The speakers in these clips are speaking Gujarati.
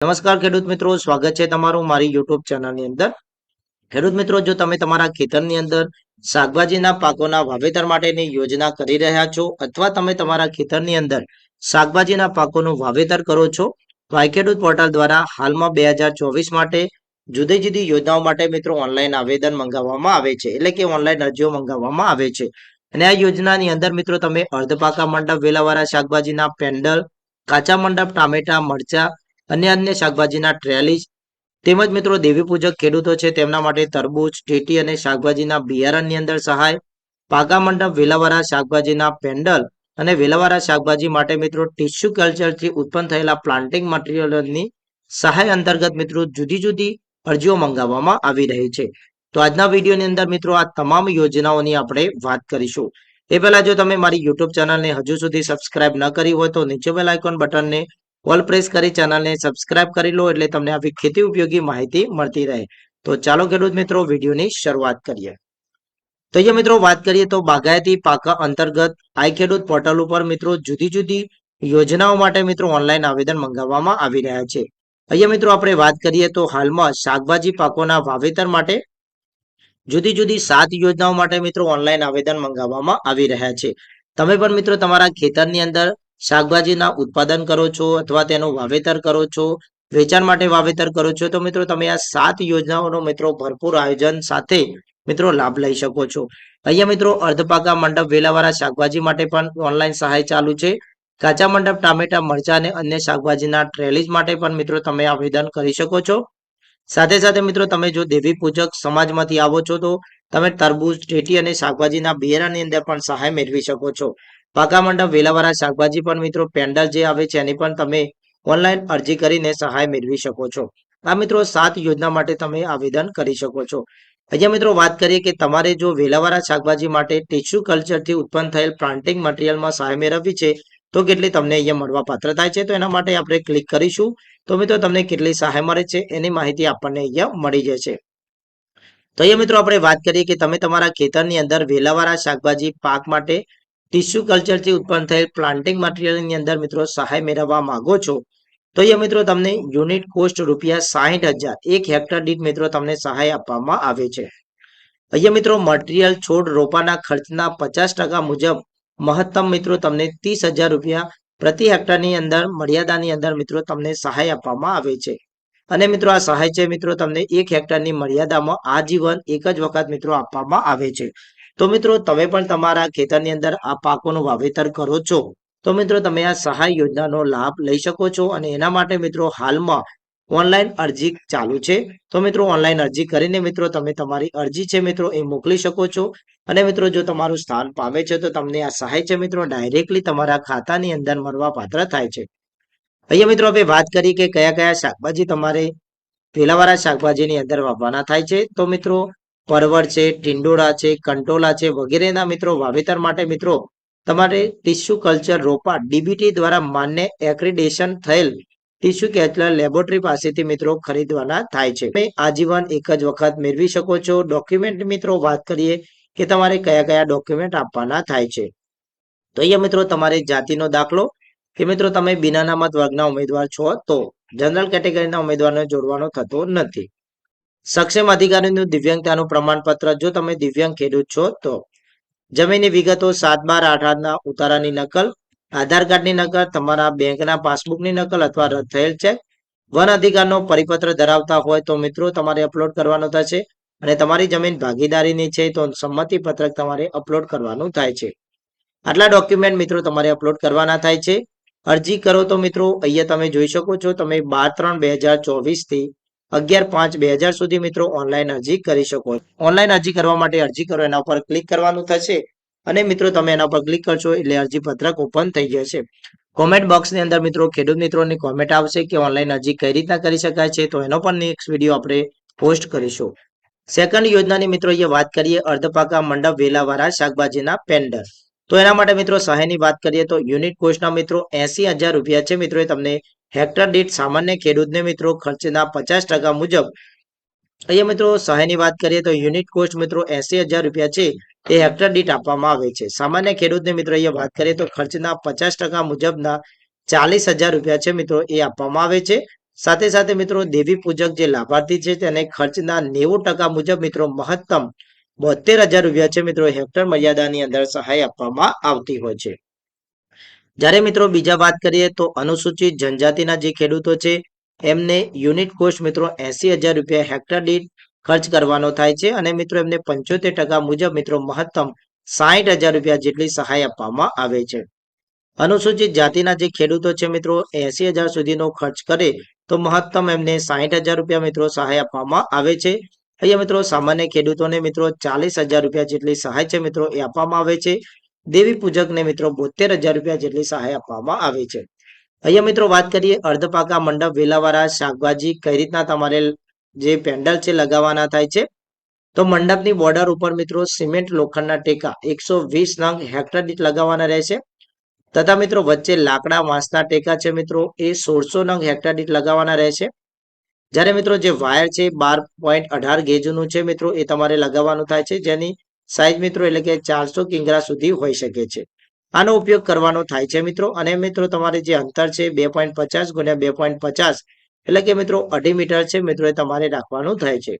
નમસ્કાર ખેડૂત મિત્રો, સ્વાગત છે તમારું મારી યુટ્યુબ ચેનલની અંદર. ખેડૂત મિત્રો, જો તમે તમારા ખેતરની અંદર શાકભાજીના પાકોના વાવેતર માટેની યોજના કરી રહ્યા છો અથવા તમે તમારા ખેતરની અંદર શાકભાજીના પાકોનું વાવેતર કરો છો, તો ખેડૂત પોર્ટલ દ્વારા હાલમાં બે માટે જુદી જુદી યોજનાઓ માટે મિત્રો ઓનલાઈન આવેદન મંગાવવામાં આવે છે. એટલે કે ઓનલાઈન અરજીઓ મંગાવવામાં આવે છે. અને આ યોજનાની અંદર મિત્રો તમે અર્ધપાકા મંડપ, વેલાવાળા શાકભાજીના પેન્ડલ, કાચા મંડપ, ટામેટા, મરચા અન્ય અન્ય શાકભાજીના ટ્રેલીસ તેમજ મિત્રો દેવી પૂજક ખેડૂતો છે, તેમના માટે તરબૂચ ટેટી અને શાકભાજીના બિયારણની અંદર સહાય. પાગા મંડપ, વેલાવાળા શાકભાજીના પેન્ડલ અને વેલાવાળા શાકભાજી માટે મિત્રો ટીસ્યુ કલ્ચરથી ઉત્પન્ન થયેલા પ્લાન્ટિંગ મટીરિયલની સહાય અંતર્ગત મિત્રો જુદી જુદી અરજીઓ મંગાવવામાં આવી રહી છે. તો આજના વિડીયોની અંદર મિત્રો આ તમામ યોજનાઓની આપણે વાત કરીશું. એ પહેલા જો તમે મારી યુટ્યુબ ચેનલને હજુ સુધી સબસ્ક્રાઇબ ન કરી હોય તો નીચે બેલ આઇકોન બટનને ઓલ પ્રેસ કરી ચેનલને સબસ્ક્રાઇબ કરી લો એટલે તમને આવી ખેતી ઉપયોગી માહિતી મળતી રહે. તો ચાલો ખેડૂત મિત્રો, વિડીયોની શરૂઆત કરીએ. તો અહીંયા મિત્રો વાત કરીએ તો બાગાયતી પાકા અંતર્ગત આઈ ખેડૂત પોર્ટલ ઉપર મિત્રો જુદી જુદી યોજનાઓ માટે મિત્રો ઓનલાઈન આવેદન મંગાવવામાં આવી રહ્યા છે. અહીંયા મિત્રો આપણે વાત કરીએ તો હાલમાં શાકભાજી પાકોના વાવેતર માટે જુદી જુદી સાત યોજનાઓ માટે મિત્રો ઓનલાઈન આવેદન મંગાવવામાં આવી રહ્યા છે. તમે પણ મિત્રો તમારા ખેતરની અંદર શાકભાજીના ઉત્પાદન કરો છો અથવા તેનું વાવેતર કરો છો, વેચાણ માટે વાવેતર કરો છો, તો મિત્રો તમે આ સાત યોજનાઓનો મિત્રો ભરપૂર આયોજન સાથે મિત્રો લાભ લઈ શકો છો. અહીંયા મિત્રો અર્ધપાકા મંડપ વેલાવાળા શાકભાજી માટે પણ ઓનલાઈન સહાય ચાલુ છે. કાચા મંડપ, ટામેટા, મરચા અને અન્ય શાકભાજીના ટ્રેલીઝ માટે પણ મિત્રો તમે આવેદન કરી શકો છો. સાથે સાથે મિત્રો તમે જો દેવી પૂજક સમાજમાંથી આવો છો, તો તમે તરબૂચ ટેટી અને શાકભાજીના બિયારાની અંદર પણ સહાય મેળવી શકો છો. પાકા મંડપ વેલાવાળા શાકભાજી પણ મિત્રો પેન્ડલ જે આવે છે, એની પણ તમે ઓનલાઈન અરજી કરીને સહાય મેળવી શકો છો. આ મિત્રો સાત યોજના માટે તમે આવેદન કરી શકો છો. અહીંયા મિત્રો વાત કરીએ કે તમારે જો વેલાવાળા શાકભાજી માટે ટિશ્યુ કલ્ચરથી ઉત્પન્ન થયેલ પ્લાન્ટિંગ મટીરિયલમાં સહાય મેળવવી છે, તો કેટલી તમને અહીંયા મળવા પાત્ર થાય છે, તો એના માટે આપણે ક્લિક કરીશું. તો મિત્રો તમને કેટલી સહાય મળે છે, એની માહિતી આપણને અહીંયા મળી જશે. તો અહીંયા મિત્રો આપણે વાત કરીએ કે તમે તમારા ખેતરની અંદર વેલાવાળા શાકભાજી પાક માટે ટિશ્યુ કલ્ચરથી ઉત્પન્ન થયેલ પ્લાન્ટિંગ મટીરિયલની અંદર મિત્રો સહાય મેળવવા માંગો છો, તો અહીંયા મિત્રો તમને યુનિટ કોસ્ટ રૂપિયા સાહીઠ હજાર, એક હેક્ટર દીઠ મિત્રો તમને સહાય આપવામાં આવે છે. અહીંયા મિત્રો મટીરિયલ છોડ રોપાના ખર્ચના પચાસ મુજબ મહત્તમ મિત્રો તમને ત્રીસ હજાર રૂપિયા પ્રતિ હેક્ટરની અંદર મર્યાદાની અંદર મિત્રો તમને સહાય આપવામાં આવે છે. અને મિત્રો આ સહાય છે મિત્રો તમને એક હેક્ટરની મર્યાદામાં આજીવન એક જ વખત મિત્રો આપવામાં આવે છે. તો મિત્રો, તમે પણ તમારા ખેતરની અંદર આ પાકોનું વાવેતર કરો છો. તો મિત્રો, તમે આ સહાય યોજનાનો લાભ લઈ શકો છો અને એના માટે મિત્રો, હાલમાં ઓનલાઈન અરજી ચાલુ છે. તો મિત્રો, ઓનલાઈન અરજી કરીને મિત્રો, તમે તમારી અરજી છે મિત્રો, એ મોકલી શકો છો. અને મિત્રો, જો તમારું સ્થાન પામે છે, તો તમને આ સહાય છે મિત્રો, ડાયરેક્ટલી તમારા ખાતાની અંદર મળવા પાત્ર થાય છે. અહીંયા મિત્રો આપણે વાત કરી કે કયા કયા શાકભાજી તમારે પહેલાવાળા શાકભાજીની અંદર વાવવાના થાય છે. તો મિત્રો પરવળ છે, ટિંડોળા છે, કંટોલા છે વગેરેના મિત્રો, વાવેતર માટે મિત્રો, તમારે ટીસ્યુ કલ્ચર રોપા ડીબીટી દ્વારા માન્ય એક્રિડેશન થયેલ ટીસ્યુ કેટલર લેબોરેટરી પાસેથી મિત્રો ખરીદવાના થાય છે. આજીવન એક જ વખત મેળવી શકો છો. ડોક્યુમેન્ટ મિત્રો, વાત કરીએ કે તમારે કયા કયા ડોક્યુમેન્ટ આપવાના થાય છે. તો અહીંયા મિત્રો તમારે જાતિનો દાખલો, કે મિત્રો તમે બિના અનામત વર્ગના ઉમેદવાર છો તો જનરલ કેટેગરીના ઉમેદવારને જોડવાનો થતો નથી. સક્ષમ અધિકારીનું દિવ્યાંગતાનું પ્રમાણપત્ર. જો તમે દિવ્યાંગ ખેડૂત છો, તો જમીનની વિગતો સાત બાર આઠ આઠના ઉતારાની નકલ, આધાર કાર્ડની નકલ, તમારા બેંકના પાસબુકની નકલ અથવા રદ થયેલ ચેક વન અધિકારનો પરિપત્ર ધરાવતા હોય તો મિત્રો તમારે અપલોડ કરવાનો થશે અને તમારી જમીન ભાગીદારીની છે તો સંમતિ પત્રક તમારે અપલોડ કરવાનું થાય છે. આટલા ડોક્યુમેન્ટ મિત્રો તમારે અપલોડ કરવાના થાય છે. અરજી કરો તો મિત્રો, અહીંયા તમે જોઈ શકો છો, તમે બાર ત્રણ બે હજાર ચોવીસથી અગિયાર પાંચ બે હજાર સુધી મિત્રો ઓનલાઈન અરજી કરી શકો. ઓનલાઈન અરજી કરવા માટે અરજી કરો, એના ઉપર ક્લિક કરવાનું થશે. અને મિત્રો તમે એના પર ક્લિક કરશો એટલે અરજી પત્રક ઓપન થઈ જશે. કોમેન્ટ બોક્સની અંદર મિત્રો ખેડૂત મિત્રોની કોમેન્ટ આવશે કે ઓનલાઈન અરજી કઈ રીતના કરી શકાય છે, તો એનો પણ નેક્સ્ટ વીડિયો આપણે પોસ્ટ કરીશું. સેકન્ડ યોજનાની મિત્રો અહીંયા વાત કરીએ, અર્ધપાકા મંડપ વેલાવાળા શાકભાજીના પેન્ડર તો એના માટે મિત્રો સહાયની વાત કરીએ તો યુનિટ કોસ્ટના મિત્રો એસી હજાર રૂપિયા છે. મિત્રો તમને હેક્ટર દીઠ સામાન્ય ખેડૂતને મિત્રો ખર્ચના પચાસ ટકા મુજબ, અહીંયા મિત્રો સહાયની વાત કરીએ તો યુનિટ કોસ્ટ મિત્રો એસી હજાર રૂપિયા છે, એ હેક્ટર દીઠ આપવામાં આવે છે. સામાન્ય ખેડૂતને મિત્રો અહીંયા વાત કરીએ તો ખર્ચના પચાસ ટકા મુજબના ચાલીસ હજાર રૂપિયા છે મિત્રો, એ આપવામાં આવે છે. સાથે સાથે મિત્રો દેવી પૂજક જે લાભાર્થી છે તેને ખર્ચના નેવું ટકા મુજબ મિત્રો મહત્તમ બોતેર હજાર રૂપિયા છે મિત્રો, હેક્ટર મર્યાદાની અંદર સહાય આપવામાં આવતી હોય છે. જ્યારે મિત્રો બીજા વાત કરીએ તો અનુસૂચિત જનજાતિના જે ખેડૂતો છે, એમને યુનિટ કોસ્ટ મિત્રો એસી હજાર રૂપિયા હેક્ટર દીઠ ખર્ચ કરવાનો થાય છે અને મિત્રો એમને પંચોતેર ટકા મુજબ મિત્રો મહત્તમ સાહીઠ હજાર રૂપિયા જેટલી સહાય આપવામાં આવે છે. અનુસૂચિત જાતિના જે ખેડૂતો છે મિત્રો એસી હજાર સુધીનો ખર્ચ કરે તો મહત્તમ એમને સાહીઠ હજાર રૂપિયા મિત્રો સહાય આપવામાં આવે છે. અહીંયા મિત્રો સામાન્ય ખેડૂતોને મિત્રો ચાલીસ હજાર રૂપિયા જેટલી સહાય છે મિત્રો એ આપવામાં આવે છે. દેવી પૂજકને મિત્રો બોતેર હજાર રૂપિયા જેટલી સહાય આપવામાં આવે છે. અહીંયા મિત્રો વાત કરીએ અર્ધપાકા મંડપ વેલાવાળા શાકભાજી કઈ રીતના તમારે જે પેન્ડલ છે લગાવવાના થાય છે. તો મંડપની બોર્ડર ઉપર મિત્રો સિમેન્ટ લોખંડના ટેકા એકસો વીસ નંગ હેક્ટર દીઠ લગાવવાના રહેશે. તથા મિત્રો વચ્ચે લાકડા વાંસના ટેકા છે મિત્રો એ સોળસો નંગ હેક્ટર દીઠ લગાવવાના રહેશે. જ્યારે મિત્રો જે વાયર છે બાર પોઈન્ટ અઢાર ગેજનું છે મિત્રો એ તમારે લગાવવાનું થાય છે. જેની સાઈઝ મિત્રો, એટલે કે ચારસો કિંગરા સુધી હોઈ શકે છે. આનો ઉપયોગ કરવાનો થાય છે મિત્રો. અને મિત્રો, તમારે જે અંતર છે બે પોઈન્ટ પચાસ ગુણ્યા બે પોઈન્ટ પચાસ, એટલે કે મિત્રો અઢી મીટર છે મિત્રો એ તમારે રાખવાનું થાય છે.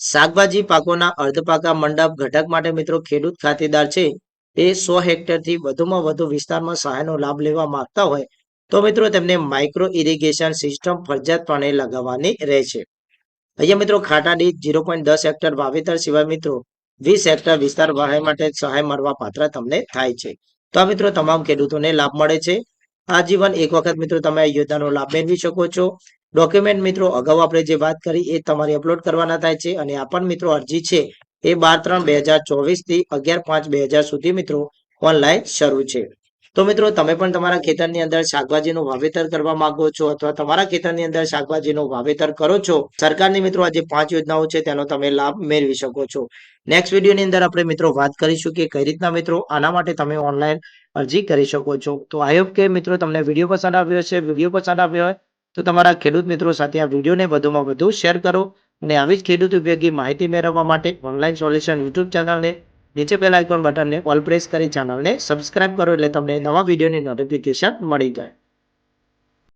શાકભાજી પાકોના અર્ધપાકા મંડપ ઘટક માટે મિત્રો ખેડૂત ખાતેદાર છે, એ સો હેક્ટરથી વધુમાં વધુ વિસ્તારમાં સહાયનો લાભ લેવા માંગતા હોય, તો મિત્રો તેમને માઇક્રો ઇરિગેશન સિસ્ટમ ફરજિયાતપણે લગાવવાની રહેશે. અહીંયા મિત્રો ખાટા દીઠ ઝીરો પોઈન્ટ દસ હેક્ટર વાવેતર સિવાય મિત્રો વીસ હેક્ટર વિસ્તાર વહાય માટે સહાય મળવા પાત્ર તમને થાય છે. તો આ મિત્રો તમામ ખેડૂતોને લાભ મળે છે. આજીવન એક વખત મિત્રો તમે આ યોજનાનો લાભ મેળવી શકો છો. ડોક્યુમેન્ટ મિત્રો અગાઉ આપણે જે વાત કરી એ તમારે અપલોડ કરવાના થાય છે અને આ પણ મિત્રો અરજી છે એ બાર ત્રણ બે હજાર ચોવીસથી અગિયાર પાંચ બે હજાર સુધી મિત્રો ઓનલાઈન શરૂ છે. તો મિત્રો, તમે પણ તમારા ખેતરની અંદર શાકભાજીનું વાવેતર કરવા માંગો છો અથવા તમારા ખેતરની અંદર શાકભાજીનું વાવેતર કરો છો, સરકારની મિત્રો આ જે પાંચ યોજનાઓ છે, તેનો તમે લાભ મેળવી શકો છો. નેક્સ્ટ વિડીયોની અંદર આપણે મિત્રો વાત કરીશું કે કઈ રીતના મિત્રો આના માટે તમે ઓનલાઈન અરજી કરી શકો છો. તો આઈ હોપ કે મિત્રો તમને વીડિયો પસંદ આવ્યો છે વીડિયો પસંદ આવ્યો હોય તો તમારા ખેડૂત મિત્રો સાથે આ વિડીયોને વધુમાં વધુ શેર કરો અને આવી જ ખેડૂત ઉપયોગી માહિતી મેળવવા માટે ઓનલાઈન સોલ્યુશન યુટ્યુબ ચેનલને નીચે પેલા આઇકોન બટનને ઓલ પ્રેસ કરી ચેનલને સબસ્ક્રાઇબ કરો એટલે તમને નવા વિડીયોની નોટિફિકેશન મળી જાય.